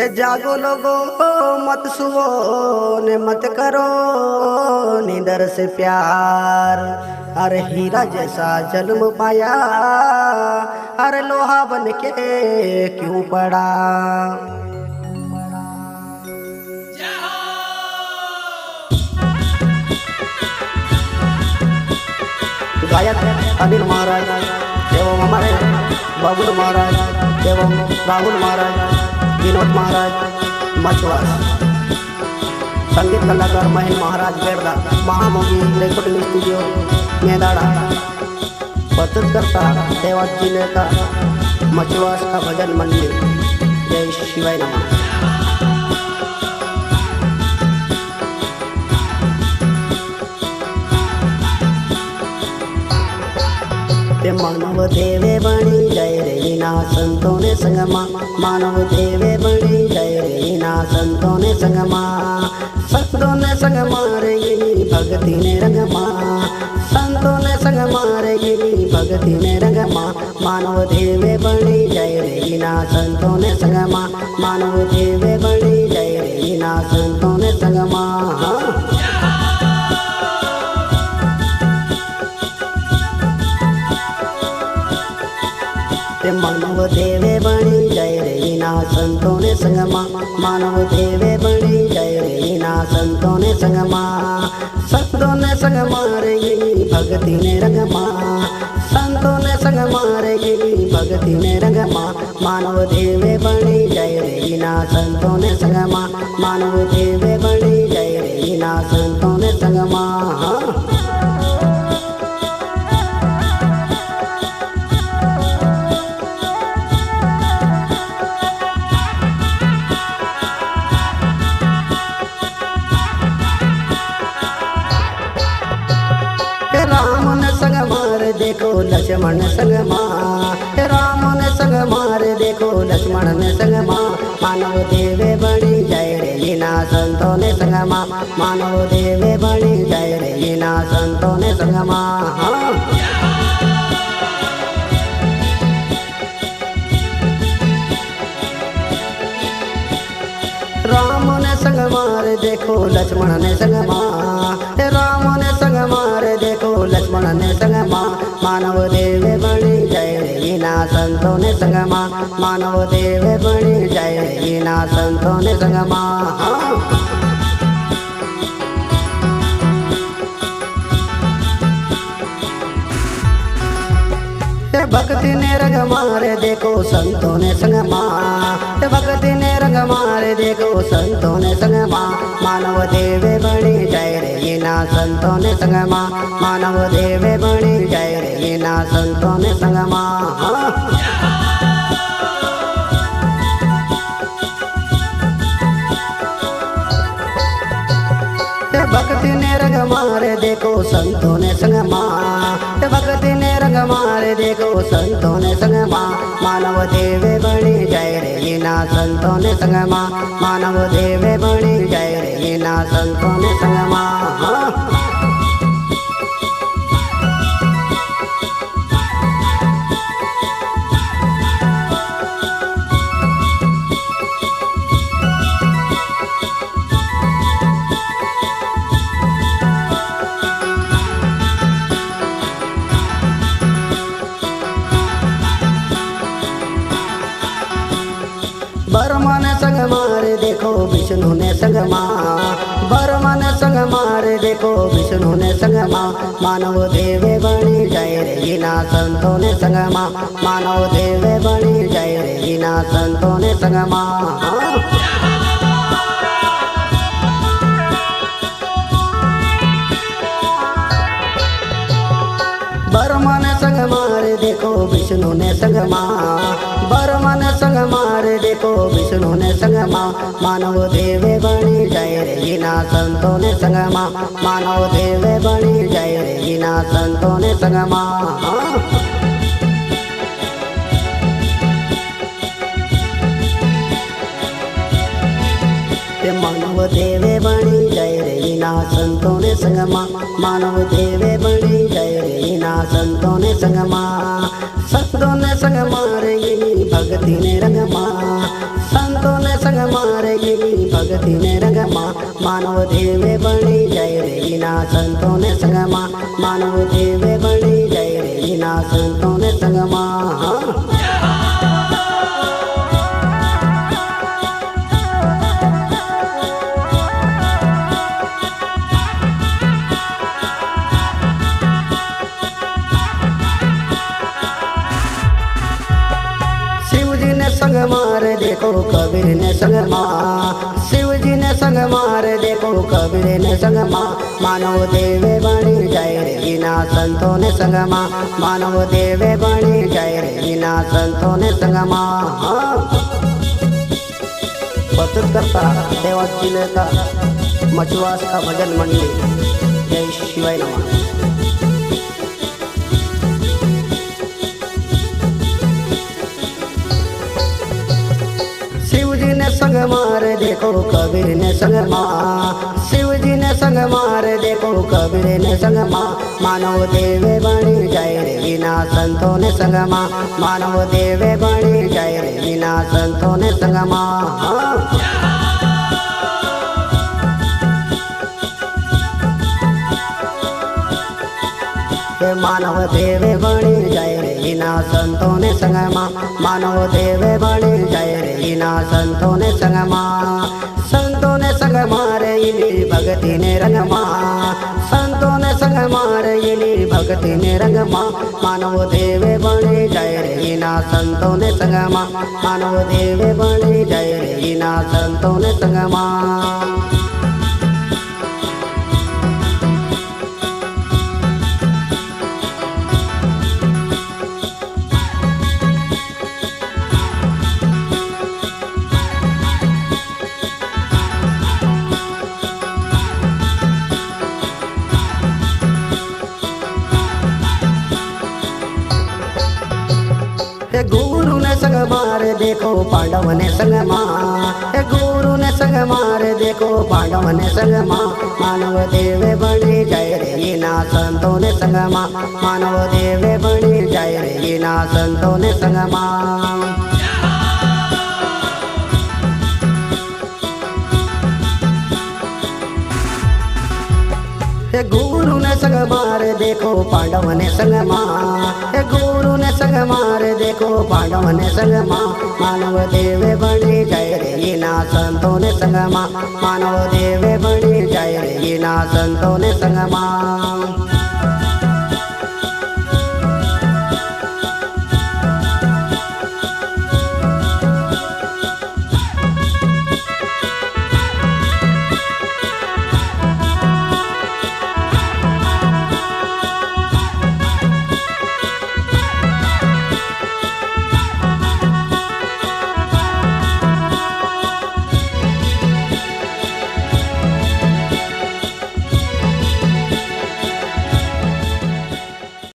ए जागो लोगो, मत सुओ ने मत करो, नींदर से प्यार। अरे हीरा जैसा जन्म पाया अरे लोहा बन के क्यों पड़ा? गायक अनिल महाराज, एवं हमारे बाबुल महाराज, एवं राहुल महाराज। विनोद महाराज मछवाड़ा संगीत कलाकार महेश महाराज गेरदा महामोगी रेकॉर्डिंग स्टूडियो मेदाड़ा। बचत करता देवास जिले का का भजन मंदिर। जय शिवाय नमः। તે માનવ દેવે બની જય રે વિના સંતોને સંગમાં માનવ દેવે બની જય રે વિના સંતોને સંગમાં સંતોને સંગમાં રે એની ભક્તિને રંગમાં સંતોને સંગમાં રે એની ભક્તિને રંગમાં માનવ દેવે બની જય રે વિના સંતોને સંગમાં માનવ દેવે બની જય રે વિના માનવ દેવે બની જય રે વિના સંતોને સંગમાં સંતોને સંગમાં રે એની ભક્તિને રંગમાં સંતોને સંગમાં રે એની ભક્તિને રંગમાં માનવ દેવે બની જય રે વિના સંતોને સંગમાં માનવ દેવે लक्ष्मण संग माँ। राम ने संग मार देखो लक्ष्मण ने संग माँ। मानव देवे बड़ी जय रे लीना संतों ने संग माँ। मानव देवे बड़ी जय रे लीना संतों ने संग माँ। हाँ। राम ने संग मार देखो लक्ष्मण ने संग माँ। लक्ष्मण ने संग माँ मानव देव बड़ी जय विना संतों ने संग माँ मानव देव बड़ी जय विना संतों ने संग माँ हाँ भक्ति ने रंग मारे, देखो संतों ने संग माँ भक्ति ने मारे देखो संतों ने संग माँ मानव देवे बड़ी जय रे लीना संतों ने संग माँ मानव देवे बड़ी जय रे लीना संतों ने संग माँ हाँ। भक्ति ने रंग मारे देखो संतों ने संग संतों ने संग माँ मानव देवे बड़ी जय रे लीना संतों ने संग माँ मानव देवे बड़ी जय रे लीना संतों ने संग माँ बर्मा ने संग मारे देखो विष्णु ने संग माँ। बर्मा ने संग मारे देखो विष्णु ने संग मानव देवे बणी जय रे लीना संतों ने संग मानव देवे बणी जय रे लीना संतों ने संग। बर्मा ने संग मारे देखो विष्णु ने संग माँ। बर्मा ने देखो विष्णु ने संगमा। मानव देव बने जय रे ना संतों ने संगमा। मानव देव बने जय रे ना संतों ने संगमा। मानव देव बने जय रे ना संतों ने संगमा। मानव देव बने जय रे ना संतों ने संगमा। संग मारेगी भगती ने रंग माँ संतों ने संग मारेगी भगती ने रंग माँ मानव देव बड़ी जय रे ना संतों ने संग माँ मानव देव बड़ी जय रे ना संतों ने संग माँ देखो कबीर ने संग माँ। शिवजी ने संग मार देखो कबीर ने संग माँ। मानव देवे बणी जाय रे बिना संतों ने संग माँ। मानव देवे बणी जाय रे बिना संतों ने संग माँ। हाँ। करता देवाची नेता मचवास का भजन मंडली। जय शिवाय नमः। संग मार देखो कबीर ने संग माँ। शिवजी ने संग मार देखो कबीर ने संग माँ। मानव देवे बनी जाय रे बिना संतों ने संग माँ। मानव देवे बणी जाय रे बिना संतों ने संग माँ। मानव देवे बनी जाय रे बिना संतों ने संग माँ मानव देवे बनी जाय रे बिना संतों ने संग माँ संतों ने संग मारे इनी भक्ति ने रंग माँ संतों ने संग मारे इनी भक्ति ने रंग माँ मानव देवे बनी जाय रे बिना गुरु ने संग मार देखो, पांडव ने संग माँ गुरु ने संग मार देखो, पांडव ने संग माँ मानव देवे बनी जाय रे ना, संतों ने संग माँ मानव देवे बने जाय रे ना, संतों ने संग माँ गुरु ने संग मार देखो पांडव ने संग माँ। गुरु ने संग मार देखो पांडव ने संग माँ। मानव देवे बने जय रे ना संतों ने संग माँ। मानव देवे बने जय रे ना संतों ने संग माँ।